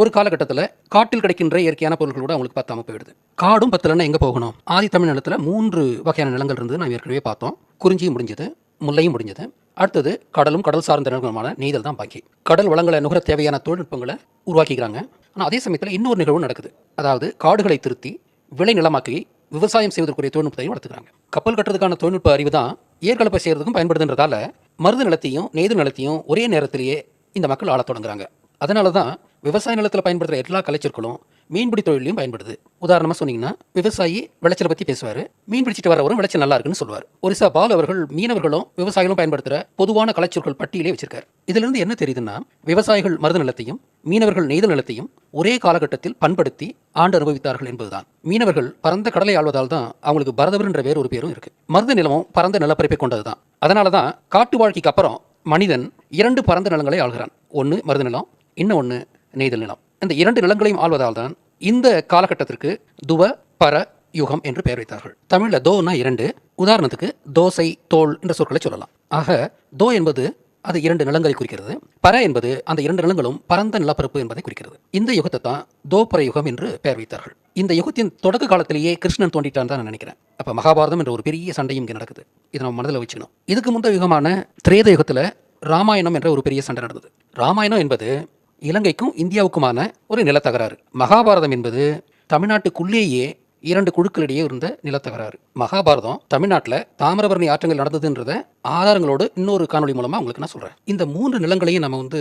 ஒரு காலகட்டத்தில் காட்டில் கிடைக்கின்ற இயற்கையான பொருட்கள் கூட அவங்களுக்கு பத்தாம போயிடுது. காடும் பத்தலன்னா எங்கே போகணும்? ஆதி தமிழ் நிலத்தில் மூன்று வகையான நிலங்கள் இருந்து நாம் ஏற்கனவே பார்த்தோம். குறிஞ்சியும் முடிஞ்சது முல்லையும் முடிஞ்சது. அடுத்தது கடலும் கடல் சார்ந்த நிலங்களுமான நீதல் தான் பாக்கி. கடல் வளங்களை நுகர தேவையான தொழில்நுட்பங்களை உருவாக்கிக்கிறாங்க. ஆனால் அதே சமயத்தில் இன்னொரு நிகழ்வு நடக்குது. அதாவது காடுகளை திருத்தி விளை நிலமாக்கி விவசாயம் செய்வதற்குரிய தொழில்நுட்பத்தையும் வளர்த்துக்கிறாங்க. கப்பல் கட்டுறதுக்கான தொழில்நுட்ப அறிவு தான் ஏற்கலப்பை செய்கிறதுக்கும் பயன்படுதுன்றதால மருது நிலத்தையும் நெய்து நிலத்தையும் ஒரே நேரத்திலேயே இந்த மக்கள் ஆளத் தொடங்குறாங்க. அதனால தான் விவசாய நிலத்தில் பயன்படுத்துகிற எல்லா கலைச்சொற்களும் மீன்பிடி தொழிலையும் பயன்படுது. உதாரணமாக சொன்னீங்கன்னா விவசாயி விளைச்சலை பற்றி பேசுவார் மீன் பிடிச்சிட்டு வரவரும் விளைச்சல் நல்லா இருக்குன்னு சொல்லுவார். ஒரிசா பால் அவர்கள் மீனவர்களும் விவசாயிகளும் பயன்படுத்துகிற பொதுவான கலைச்சொற்கள் பட்டியலே வச்சிருக்காரு. இதிலிருந்து என்ன தெரியுதுன்னா விவசாயிகள் மருத நிலத்தையும் மீனவர்கள் நெய்தல் நிலத்தையும் ஒரே காலகட்டத்தில் பண்படுத்தி ஆண்டு அனுபவித்தார்கள் என்பதுதான். மீனவர்கள் பரந்த கடலை ஆள்வதால் தான் அவங்களுக்கு பரதவர் என்ற வேறு ஒரு பேரும் இருக்கு. மருத நிலமும் பரந்த நிலப்பரப்பை கொண்டது தான் அதனால தான் காட்டு வாழ்க்கைக்கு அப்புறம் மனிதன் இரண்டு பரந்த நிலங்களை ஆள்கிறான். ஒன்று மருத நிலம் இன்னொன்று நெய்தல் நிலம். இந்த இரண்டு நிலங்களையும் ஆள்வதால் தான் இந்த காலகட்டத்திற்கு துவ பர யுகம் என்று பெயர் வைத்தார்கள். தமிழில் தோனா இரண்டு உதாரணத்துக்கு தோசை தோல் என்ற சொற்களை சொல்லலாம். ஆக தோ என்பது அது இரண்டு நிலங்களை குறிக்கிறது. பர என்பது அந்த இரண்டு நிலங்களும் பரந்த நிலப்பரப்பு என்பதை குறிக்கிறது. இந்த யுகத்தை தான் தோப்பர யுகம் என்று பெயர் வைத்தார்கள். இந்த யுகத்தின் தொடக்க காலத்திலேயே கிருஷ்ணன் தோண்டிட்டான் தான் நான் நினைக்கிறேன். அப்ப மகாபாரதம் என்ற ஒரு பெரிய சண்டையும் இங்கே நடக்குது. இதை நம்ம மனதில் வச்சுக்கணும். இதுக்கு முந்தைய யுகமான திரேத யுகத்தில் ராமாயணம் என்ற ஒரு பெரிய சண்டை நடந்தது. ராமாயணம் என்பது இலங்கைக்கும் இந்தியாவுக்குமான ஒரு நிலத்தகராறு. மகாபாரதம் என்பது தமிழ்நாட்டுக்குள்ளேயே இரண்டு குழுக்களிடையே இருந்த நிலத்தகராறு. மகாபாரதம் தமிழ்நாட்டில் தாமிரபரணி ஆற்றங்கள் நடந்ததுன்றத ஆதாரங்களோடு இன்னொரு காணொலி மூலமாக உங்களுக்கு நான் சொல்கிறேன் இந்த மூன்று நிலங்களையும் நம்ம வந்து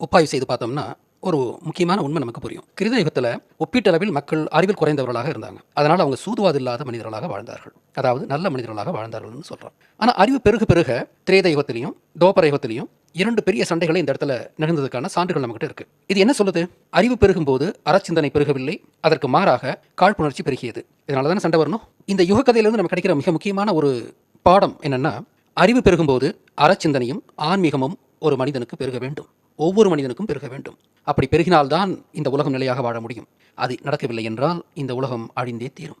ஒப்பாய்வு செய்து பார்த்தோம்னா ஒரு முக்கியமான உண்மை நமக்கு புரியும். கிருத யுகத்தில் ஒப்பீட்டளவில் மக்கள் அறிவில் குறைந்தவர்களாக இருந்தாங்க. அதனால் அவங்க சூதுவாது இல்லாத மனிதர்களாக வாழ்ந்தார்கள். அதாவது நல்ல மனிதர்களாக வாழ்ந்தார்கள்னு சொல்கிறோம் ஆனால் அறிவு பெருக பெருக திரேத யுகத்திலையும் தோபர யுகத்திலையும் இரண்டு பெரிய சண்டைகளை இந்த இடத்துல நிகழ்ந்ததுக்கான சான்றுகள் நம்மகிட்ட இருக்கு. இது என்ன சொல்லுது? அறிவு பெருகும்போது அறச்சிந்தனை பெருகவில்லை அதற்கு மாறாக காழ்ப்புணர்ச்சி பெருகியது. இதனால தானே சண்டை வரணும்? இந்த யுக கதையிலிருந்து நம்ம கிடைக்கிற மிக முக்கியமான ஒரு பாடம் என்னன்னா அறிவு பெருகும்போது அறச்சிந்தனையும் ஆன்மீகமும் ஒரு மனிதனுக்கு பெருக வேண்டும். ஒவ்வொரு மனிதனுக்கும் பெருக வேண்டும். அப்படி பெருகினால்தான் இந்த உலகம் நிலையாக வாழ முடியும். அது நடக்கவில்லை என்றால் இந்த உலகம் அழிந்தே தீரும்.